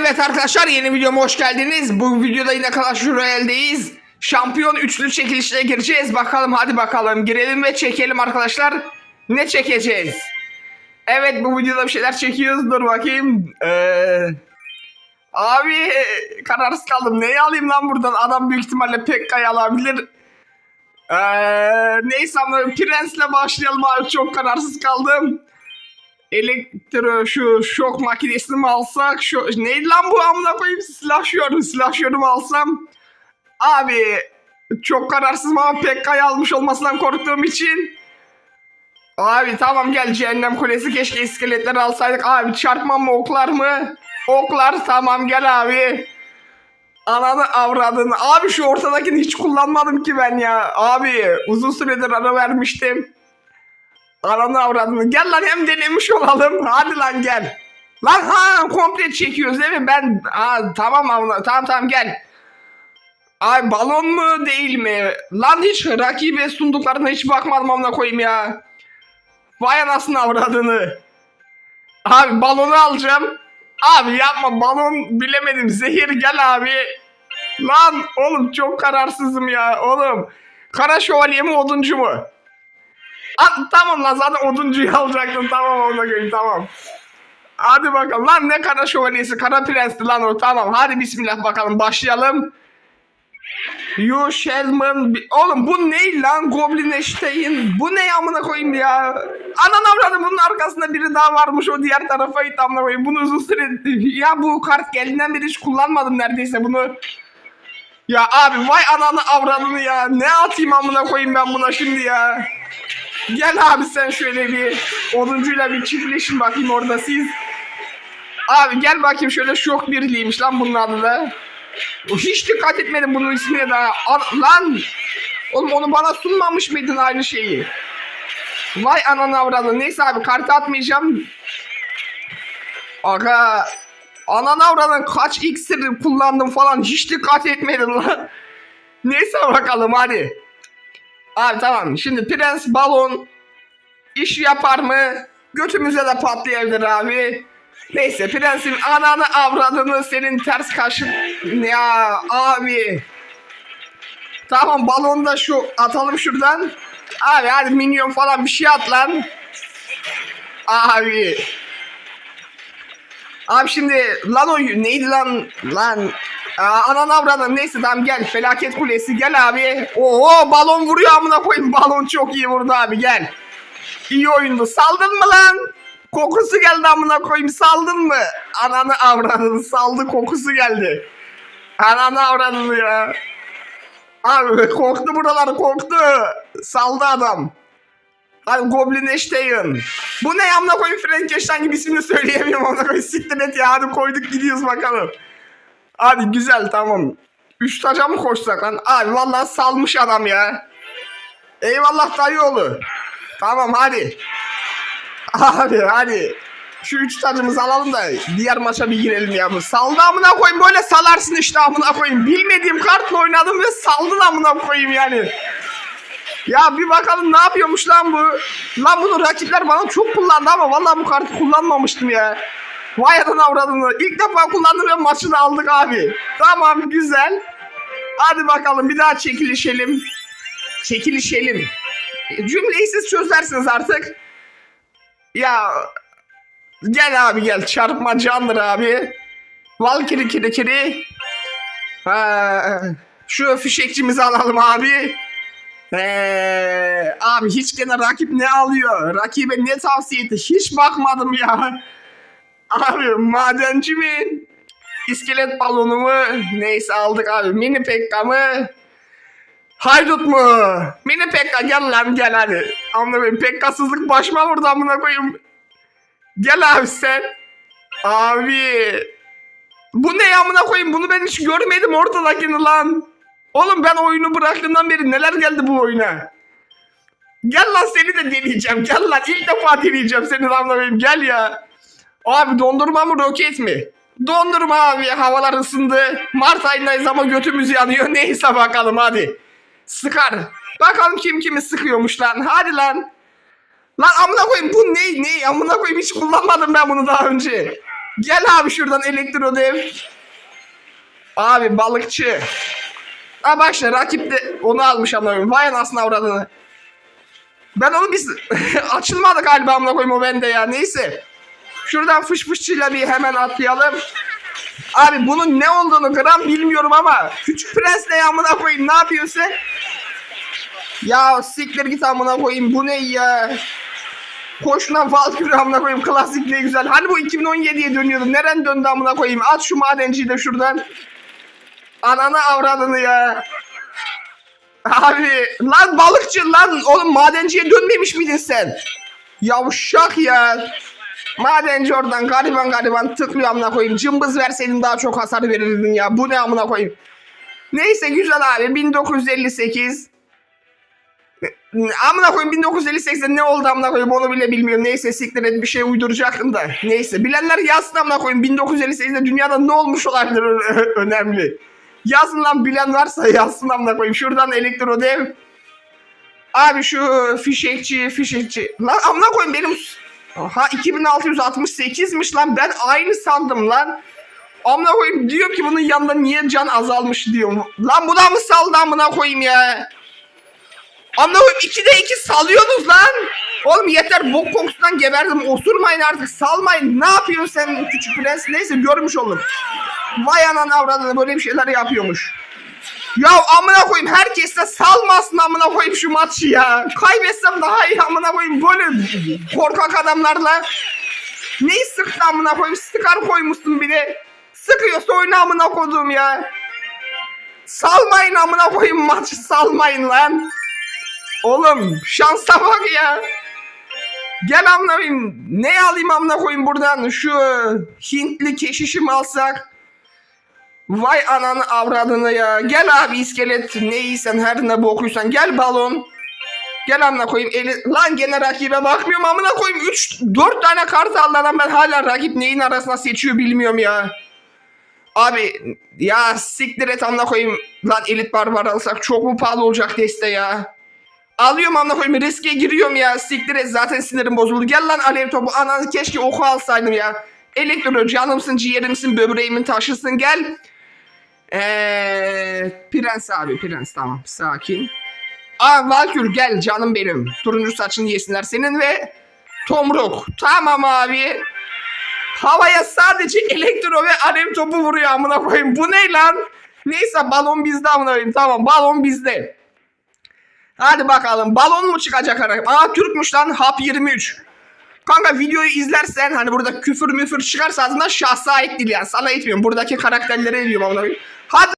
Evet arkadaşlar yeni videoma hoş geldiniz. Bu videoda yine Clash Royale'deyiz. Şampiyon üçlü çekilişine gireceğiz. Bakalım hadi bakalım girelim ve çekelim arkadaşlar. Ne çekeceğiz? Evet bu videoda bir şeyler çekiyoruz. Dur bakayım. Ee, abi kararsız kaldım. Neyi alayım lan buradan? Adam büyük ihtimalle Pekka'yı alabilir. Ee, neyse ama Prens'le başlayalım abi. Çok kararsız kaldım. Elektro şu şok makinesini mi alsak? Şu neydi lan bu amına koyayım silahşıyorum silahşıyorum alsam. Abi çok kararsızım ama Pekka'yı almış olmasından korktuğum için. Abi tamam gel cehennem kulesi keşke iskeletleri alsaydık. Abi çarpma mı oklar mı? Oklar tamam gel abi. Ananı avradını. Abi şu ortadakini hiç kullanmadım ki ben ya. Abi uzun süredir ara vermiştim. Ananı avradını. Gel lan hem denemiş olalım. Hadi lan gel. Lan ha komple çekiyoruz değil mi? Ben ha, tamam abla tamam tamam gel. Ay balon mu değil mi? Lan hiç rakibe sunduklarına hiç bakmadım amına koyayım ya. Vay anasını avradını. Abi balonu alacağım. Abi yapma balon bilemedim. Zehir gel abi. Lan oğlum çok kararsızım ya oğlum. Kara şövalye mi oduncu mu? At, tamam lan zaten oduncuyu alacaktım tamam ona göre tamam. Hadi bakalım lan ne kara şövalyesi kara prensti lan o tamam hadi bismillah bakalım başlayalım. You Shelman oğlum bu ne lan Goblin Eşteyn bu ne amına koyayım ya. Anan avradım bunun arkasında biri daha varmış o diğer tarafa gitti amına koyayım bunu uzun süre ya bu kart geldiğinden beri hiç kullanmadım neredeyse bunu. Ya abi vay ananı avradını ya ne atayım amına koyayım ben buna şimdi ya. Gel abi sen şöyle bir oduncuyla bir çiftleşin bakayım orada siz. Abi gel bakayım şöyle şok birliğiymiş lan bunun adı da. Hiç dikkat etmedim bunun ismine daha. An- lan! Oğlum onu bana sunmamış mıydın aynı şeyi? Vay ananı avradı. Neyse abi kartı atmayacağım. Aga. Ananı avradın kaç iksir kullandım falan hiç dikkat etmedim lan. Neyse bakalım hadi. Abi tamam şimdi prens balon iş yapar mı? Götümüze de patlayabilir abi. Neyse prensin ananı avradını senin ters kaşın ya abi. Tamam balonu da şu atalım şuradan. Abi hadi minyon falan bir şey at lan. Abi. Abi şimdi lan o neydi lan lan Aa, anan avradan neyse tamam gel felaket kulesi gel abi. Oo balon vuruyor amına koyayım balon çok iyi vurdu abi gel. İyi oyundu saldın mı lan? Kokusu geldi amına koyayım saldın mı? Ananı avradını saldı kokusu geldi. Ananı avradını ya. Abi korktu buralar korktu. Saldı adam. Hadi Goblin Eşteyn. Bu ne amına koyayım Frankenstein gibi ismini söyleyemiyorum amına koyayım. Siktir et ya hadi koyduk gidiyoruz bakalım. Hadi güzel tamam. Üç taca mı koşsak lan? Abi vallahi salmış adam ya. Eyvallah dayıoğlu. Tamam hadi. Abi hadi. Şu üç tacımızı alalım da diğer maça bir girelim ya. Bu saldı amına koyayım böyle salarsın işte amına koyayım. Bilmediğim kartla oynadım ve saldın amına koyayım yani. Ya bir bakalım ne yapıyormuş lan bu. Lan bunu rakipler bana çok kullandı ama vallahi bu kartı kullanmamıştım ya. Vay adına avradını. İlk defa kullandım ve maçını aldık abi. Tamam güzel. Hadi bakalım bir daha çekilişelim. Çekilişelim. E, Cümleyi siz çözersiniz artık. Ya gel abi gel çarpma candır abi. Valkiri kiri kiri. Ha, şu fişekçimizi alalım abi. Ee, abi hiç gene rakip ne alıyor? Rakibe ne tavsiye etti? Hiç bakmadım ya. Abi madenci mi? İskelet balonu mu? Neyse aldık abi. Mini Pekka mı? Haydut mu? Mini Pekka gel lan gel hadi. Amına koyayım Pekkasızlık başıma vurdu amına koyayım. Gel abi sen. Abi. Bu ne ya amına koyayım? Bunu ben hiç görmedim ortadakini lan. Oğlum ben oyunu bıraktığımdan beri neler geldi bu oyuna? Gel lan seni de deneyeceğim. Gel lan ilk defa deneyeceğim seni amına. Gel ya. Abi dondurma mı roket mi? Dondurma abi havalar ısındı. Mart ayındayız ama götümüz yanıyor. Neyse bakalım hadi. Sıkar. Bakalım kim kimi sıkıyormuş lan. Hadi lan. Lan amına koyayım bu ne ne amına koyayım hiç kullanmadım ben bunu daha önce. Gel abi şuradan elektro dev. Abi balıkçı. Ha bak işte rakip de onu almış anlamıyorum. Vay anasını avradını. Ben onu biz açılmadı galiba amına koyayım o bende ya. Neyse. Şuradan fış fışçıyla bir hemen atlayalım. Abi bunun ne olduğunu gram bilmiyorum ama Küçük Prens ne amına koyayım ne yapıyorsun? Ya siktir git amına koyayım bu ne ya? Koşuna Valkyrie amına koyayım klasik ne güzel. Hani bu 2017'ye dönüyordu. Neren döndü amına koyayım? At şu madenciyi de şuradan. Ananı avradını ya. Abi lan balıkçı lan oğlum madenciye dönmemiş miydin sen? Yavşak ya. Madenci oradan gariban gariban tıklıyor amına koyayım. Cımbız verseydin daha çok hasar verirdin ya. Bu ne amına koyayım. Neyse güzel abi 1958. Amına koyayım 1958'de ne oldu amına koyayım onu bile bilmiyorum. Neyse siktir et bir şey uyduracaktım da. Neyse bilenler yazsın amına koyayım 1958'de dünyada ne olmuş olabilir önemli. Yazın lan bilen varsa yazsın amına koyayım. Şuradan elektro dev. Abi şu fişekçi fişekçi. Lan amına koyayım benim Ha 2668'miş lan ben aynı sandım lan. Amına koyayım diyorum ki bunun yanında niye can azalmış diyorum. Lan bu da mı saldı amına koyayım ya. Amına koyayım 2'de 2 salıyorsunuz lan. Oğlum yeter bok kokusundan geberdim. Osurmayın artık salmayın. Ne yapıyorsun sen küçük prens? Neyse görmüş oldum. Vay anan avradını böyle bir şeyler yapıyormuş. Ya amına koyayım herkes de salmasın amına koyayım şu maçı ya. Kaybetsem daha iyi amına koyayım böyle korkak adamlarla. Neyi sıktı amına koyayım? Sıkar koymuşsun bir de. Sıkıyorsa oyna amına koyduğum ya. Salmayın amına koyayım maçı salmayın lan. Oğlum şansa bak ya. Gel amına koyayım. Ne alayım amına koyayım buradan? Şu Hintli keşişi mi alsak? Vay ananı avradını ya. Gel abi iskelet ne her ne bokuysan. Gel balon. Gel amına koyayım. Eli... Lan gene rakibe bakmıyorum amına koyayım. 3 4 tane kart aldı ben hala rakip neyin arasına seçiyor bilmiyorum ya. Abi ya siktir et amına koyayım. Lan elit barbar alsak çok mu pahalı olacak deste ya. Alıyorum amına koyayım riske giriyorum ya. Siktir et zaten sinirim bozuldu. Gel lan alev topu. Anan keşke oku alsaydım ya. Elektro canımsın ciğerimsin böbreğimin taşısın gel. Eee prens abi prens tamam sakin. Aa Valkür gel canım benim. Turuncu saçını yesinler senin ve Tomruk. Tamam abi. Havaya sadece elektro ve alev topu vuruyor amına koyayım. Bu ne lan? Neyse balon bizde amına koyayım. Tamam balon bizde. Hadi bakalım balon mu çıkacak araya? Aa Türkmüş lan hap 23. Kanka videoyu izlersen hani burada küfür müfür çıkarsa ağzından şahsa ait değil yani. Sana etmiyorum. Buradaki karakterlere ediyorum. Hadi